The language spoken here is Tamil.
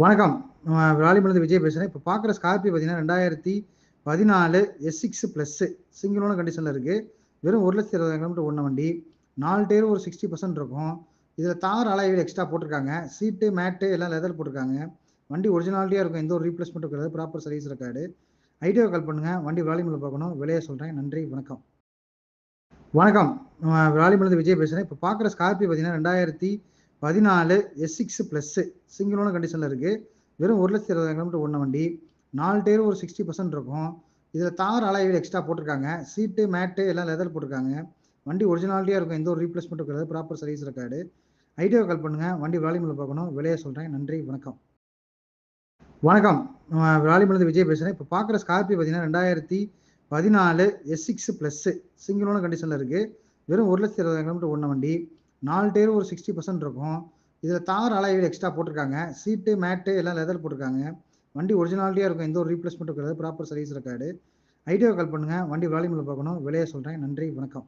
வணக்கம். நான் விஜய் பேசுகிறேன் இப்போ பார்க்குற ஸ்கார்பியோ பார்த்தீங்கன்னா, 2014 எஸ்6 பிளஸ்ஸு சிங்கிள் ஓனர் கண்டிஷனில் இருக்குது வெறும் 1,20,000 கிலோமீட்டர் ஒன்ற வண்டி. 4 டயரும் ஒரு 60% இருக்கும். இதில் தார் அலாய் எக்ஸ்ட்ரா போட்டிருக்காங்க. சீட்டு, மேட்டு எல்லாம் லெதர் போட்டிருக்காங்க. வண்டி ஒரிஜினாலிட்டியாக இருக்கும். எந்த ஒரு ரீப்ளேஸ்மெண்ட்டும் கிடையாது. Proper service record. Idea call பண்ணுங்க. வண்டி விராலிமலையில பார்க்கணும். விலையை சொல்கிறேன் நன்றி, வணக்கம். வணக்கம். நான் விஜய் பேசுகிறேன் இப்போ பார்க்குற ஸ்கார்பியோ பார்த்தீங்கன்னா, ரெண்டாயிரத்தி 2014 எஸ்6 பிளஸ்ஸு சிங்கிள் ஓனர் கண்டிஷனில் இருக்குது வெறும் 1,20,000 கிலோமீட்டர் ஒன்று வண்டி. 4 டயரும் ஒரு 60% இருக்கும். இதில் தார் அலாய் எக்ஸ்ட்ரா போட்டிருக்காங்க. சீட்டு, மேட்டு எல்லாம் லெதர் போட்டிருக்காங்க. வண்டி ஒரிஜினாலிட்டியாக இருக்கும். எந்த ஒரு ரீப்ளேஸ்மெண்ட் இருக்காது ப்ராப்பர் சர்வீஸ் இருக்காது ஐடியாவ கால் பண்ணுங்க. வண்டி விளாலிமலை பார்க்கணும். விலையை சொல்கிறேன் நன்றி, வணக்கம். வணக்கம். விளாலிமலேருந்து விஜய் பேசுகிறேன் இப்போ பார்க்குற ஸ்கார்பியோ பார்த்தீங்கன்னா, 2014 எஸ்6 பிளஸ்ஸு சிங்கிள் ஓனர் கண்டிஷனில் இருக்குது வெறும் 1,20,000 கிலோமீட்டர் ஒன்று வண்டி. 4 டயரும் ஒரு 60% இருக்கும். இதில் தார் அலாய் எக்ஸ்ட்ரா போட்டிருக்காங்க. சீட்டு, மேட்டு எல்லாம் லெதர் போட்டிருக்காங்க. வண்டி ஒரிஜினாலிட்டியாக இருக்கும். எந்த ஒரு ரீப்ளேஸ்மெண்ட் இருக்காது ப்ராப்பர் சர்வீஸ் இருக்காது ஐடியாவ கால் பண்ணுங்கள் வண்டி விராலிமலையில பார்க்கணும். விலையை சொல்கிறேன் நன்றி, வணக்கம்.